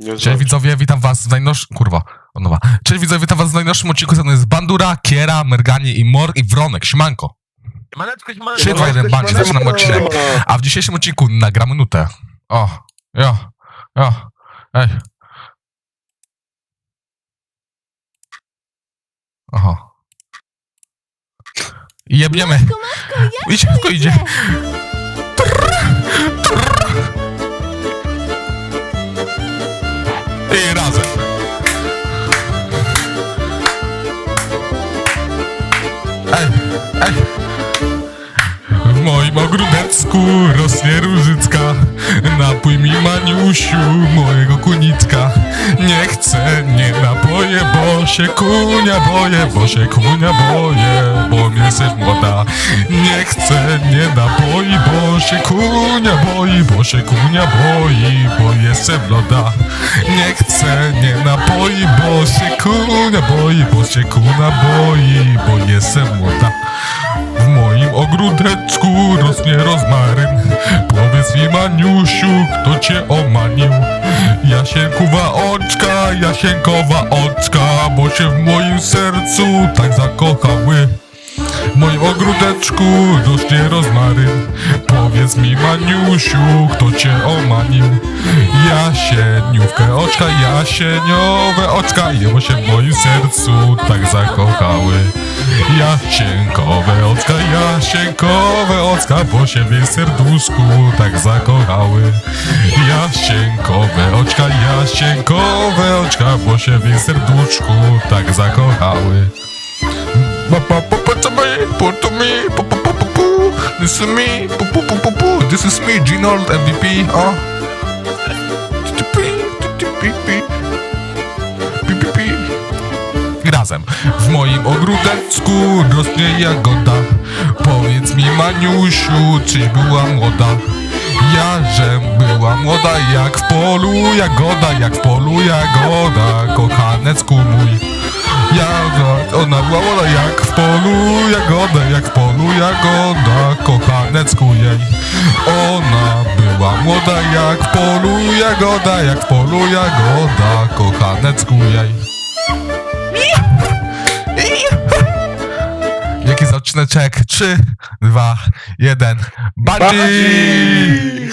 Cześć widzowie, witam was w najnowszym... Kurwa, od nowa. Cześć widzowie, witam was w najnowszym odcinku. Ze mną jest Bandura, Kiera, Mergani i Mor i Wronek, Siemanko. Maneczko, maneczko. dwa, jeden, bandzi, zaczynamy odcinek. A w dzisiejszym odcinku nagramy nutę. O, jo, jo, ej. Oho. I jebniemy. Matko, matko, jak I szybko idzie. I W moim ogródecku rośnie różycka. Napój mi Maniusiu, mojego kunicka. Nie chcę, nie napoję, bo się kunia boję Bo się kunia boję, bo mnie jesteś młoda Nie chcę, nie napoi, bo się kunia boi Bo się kunia boi, bo jestem loda Nie chcę, nie napoi, bo się kunia boi Bo się kunia boi, bo jestem młoda ogródeczku rośnie rozmaryn Powiedz mi Maniusiu, kto cię omanił? Jasienkowa oczka, Jasienkowa oczka Bo się w moim sercu tak zakochały moim ogródeczku rośnie rozmaryn. Powiedz mi Maniusiu, kto cię omanił Jasieniówkę oczka, jasieniowe oczka Jemu się w moim sercu tak zakochały. Jasienkowe oczka, jasienkowe oczka Bo się w jej serduszku tak zakochały. Jasienkowe oczka, jasienkowe oczka Bo się w jej serduszku tak zakochały Ba, ba, to me, to me, po, po. This is me, po. This is me, Ginold MVP. I razem. W moim ogródecku rośnie jagoda. Powiedz mi, Maniusiu, czyś była młoda? Ja, żem była młoda jak w polu jagoda, jak w polu jagoda, kochanecku mój. Ona była młoda jak w polu jagoda, jak w polu jagoda, kochanecku jej. Ona była młoda jak w polu jagoda, jak w polu jagoda, kochanecku jej. Jaki zaczyneczek? 3, 2, 1. Bandzi!